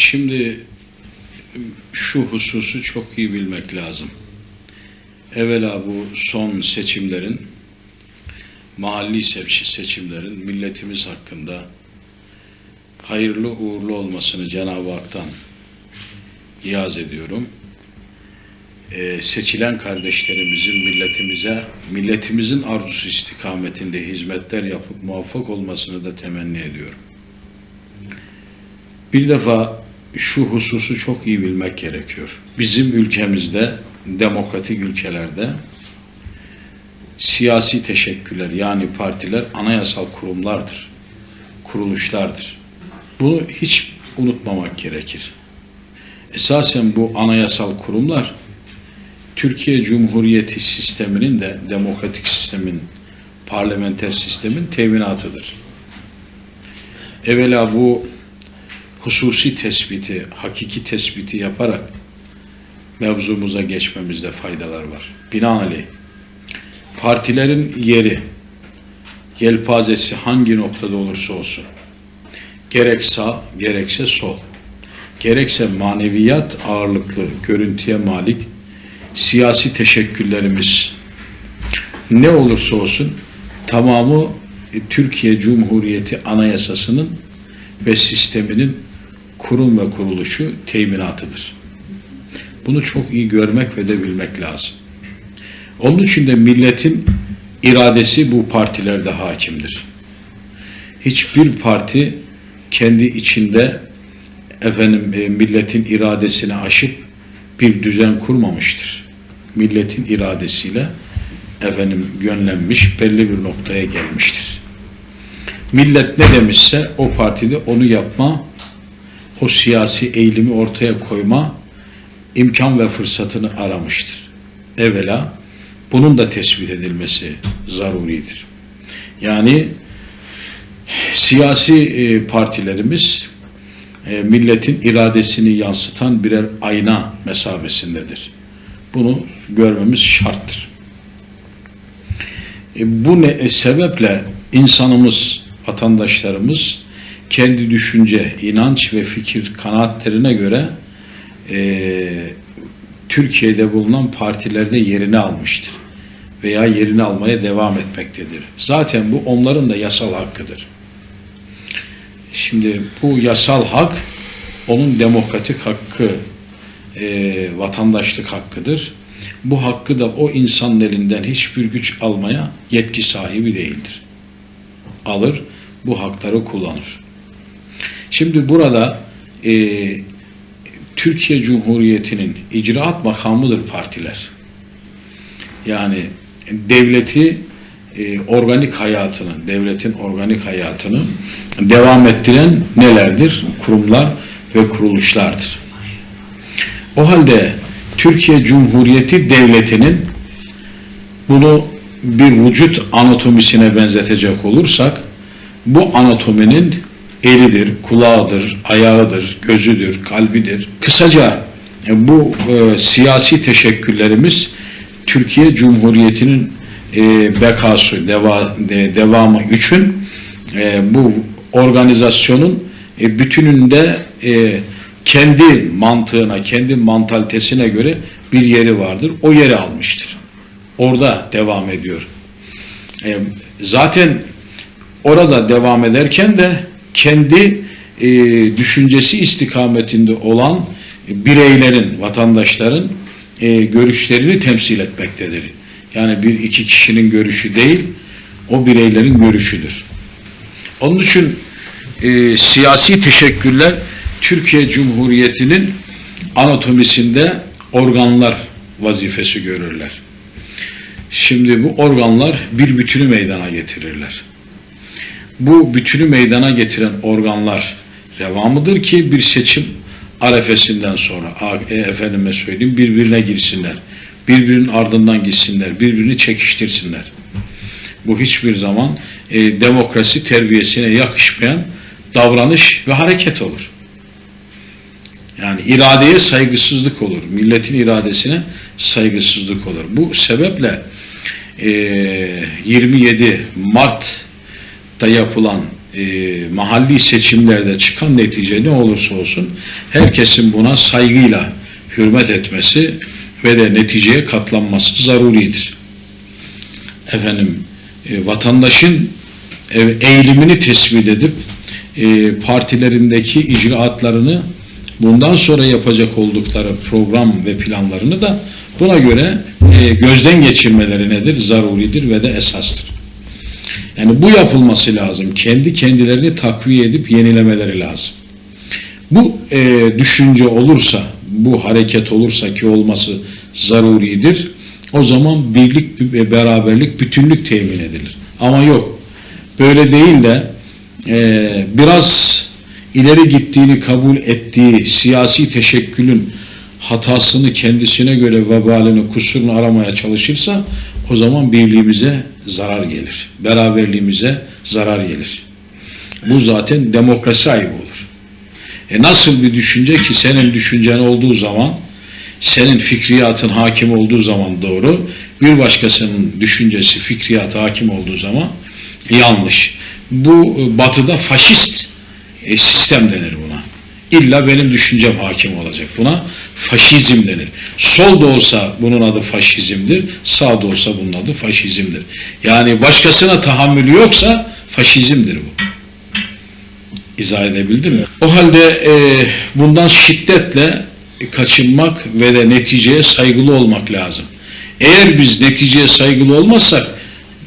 Şimdi şu hususu çok iyi bilmek lazım. Evvela bu son seçimlerin, mahalli seç- seçimlerin milletimiz hakkında hayırlı uğurlu olmasını Cenab-ı Hak'tan niyaz ediyorum. Ee, seçilen kardeşlerimizin milletimize, milletimizin arzusu istikametinde hizmetler yapıp muvaffak olmasını da temenni ediyorum. Bir defa şu hususu çok iyi bilmek gerekiyor. Bizim ülkemizde, demokratik ülkelerde siyasi teşekküller yani partiler anayasal kurumlardır, kuruluşlardır. Bunu hiç unutmamak gerekir. Esasen bu anayasal kurumlar Türkiye Cumhuriyeti sisteminin de demokratik sistemin, parlamenter sistemin teminatıdır. Evvela bu hususi tespiti, hakiki tespiti yaparak mevzumuza geçmemizde faydalar var. Binaenaleyh partilerin yeri, yelpazesi hangi noktada olursa olsun, gerek sağ gerekse sol, gerekse maneviyat ağırlıklı görüntüye malik siyasi teşekküllerimiz ne olursa olsun tamamı Türkiye Cumhuriyeti Anayasası'nın ve sisteminin kurum ve kuruluşu teminatıdır. Bunu çok iyi görmek ve de bilmek lazım. Onun için de milletin iradesi bu partilerde hakimdir. Hiçbir parti kendi içinde efendim e, milletin iradesini aşıp bir düzen kurmamıştır. Milletin iradesiyle efendim yönlenmiş, belli bir noktaya gelmiştir. Millet ne demişse o partide onu yapma, o siyasi eğilimi ortaya koyma imkan ve fırsatını aramıştır. Evvela bunun da tespit edilmesi zaruridir. Yani siyasi e, partilerimiz e, milletin iradesini yansıtan birer ayna mesabesindedir. Bunu görmemiz şarttır. E, bu ne sebeple insanımız, vatandaşlarımız kendi düşünce, inanç ve fikir kanaatlerine göre e, Türkiye'de bulunan partilerde yerini almıştır veya yerini almaya devam etmektedir. Zaten bu onların da yasal hakkıdır. Şimdi bu yasal hak onun demokratik hakkı, e, vatandaşlık hakkıdır. Bu hakkı da o insanın elinden hiçbir güç almaya yetki sahibi değildir. Alır, bu hakları kullanır. Şimdi burada e, Türkiye Cumhuriyeti'nin icraat makamıdır partiler. Yani devleti e, organik hayatını, devletin organik hayatını devam ettiren nelerdir? Kurumlar ve kuruluşlardır. O halde Türkiye Cumhuriyeti Devleti'nin bunu bir vücut anatomisine benzetecek olursak bu anatominin elidir, kulağıdır, ayağıdır, gözüdür, kalbidir. Kısaca e, bu e, siyasi teşekküllerimiz Türkiye Cumhuriyeti'nin e, bekası, deva, de, devamı için e, bu organizasyonun e, bütününde e, kendi mantığına, kendi mantalitesine göre bir yeri vardır. O yeri almıştır. Orada devam ediyor. E, zaten orada devam ederken de kendi e, düşüncesi istikametinde olan bireylerin, vatandaşların e, görüşlerini temsil etmektedir. Yani bir iki kişinin görüşü değil, o bireylerin görüşüdür. Onun için e, siyasi teşekkürler Türkiye Cumhuriyeti'nin anatomisinde organlar vazifesi görürler. Şimdi bu organlar bir bütünü meydana getirirler. Bu bütünü meydana getiren organlar revamıdır ki bir seçim arefesinden sonra e, efendime söyleyeyim birbirine girsinler. Birbirinin ardından gitsinler, birbirini çekiştirsinler. Bu hiçbir zaman e, demokrasi terbiyesine yakışmayan davranış ve hareket olur. Yani iradeye saygısızlık olur. Milletin iradesine saygısızlık olur. Bu sebeple e, 27 Mart'ta yapılan e, mahalli seçimlerde çıkan netice ne olursa olsun herkesin buna saygıyla hürmet etmesi ve de neticeye katlanması zaruridir. Efendim e, vatandaşın e, eğilimini tespit edip e, partilerindeki icraatlarını bundan sonra yapacak oldukları program ve planlarını da buna göre e, gözden geçirmeleri nedir? Zaruridir ve de esastır. Yani bu yapılması lazım. Kendi kendilerini takviye edip yenilemeleri lazım. Bu e, düşünce olursa, bu hareket olursa ki olması zaruridir. O zaman birlik ve beraberlik, bütünlük temin edilir. Ama yok. Böyle değil de e, biraz ileri gittiğini kabul ettiği siyasi teşekkülün hatasını kendisine göre vebalini, kusurunu aramaya çalışırsa o zaman birliğimize zarar gelir. Beraberliğimize zarar gelir. Bu zaten demokrasi ayıbı olur. E nasıl bir düşünce ki senin düşüncen olduğu zaman, senin fikriyatın hakim olduğu zaman doğru, bir başkasının düşüncesi, fikriyatı hakim olduğu zaman yanlış. Bu e, batıda faşist e, sistem denir buna. İlla benim düşüncem hakim olacak. Buna faşizm denir. Sol da olsa bunun adı faşizmdir, sağ da olsa bunun adı faşizmdir. Yani başkasına tahammülü yoksa faşizmdir bu. İzah edebildim mi? O halde e, bundan şiddetle kaçınmak ve de neticeye saygılı olmak lazım. Eğer biz neticeye saygılı olmazsak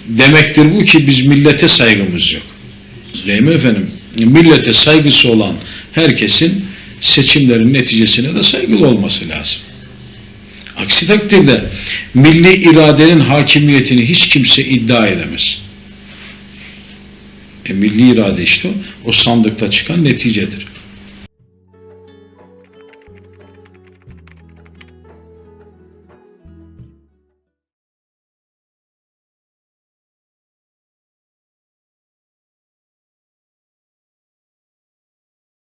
demektir bu ki biz millete saygımız yok. Değil mi efendim? Millete saygısı olan herkesin seçimlerin neticesine de saygılı olması lazım. Aksi takdirde milli iradenin hakimiyetini hiç kimse iddia edemez. E, milli irade işte o, o sandıkta çıkan neticedir.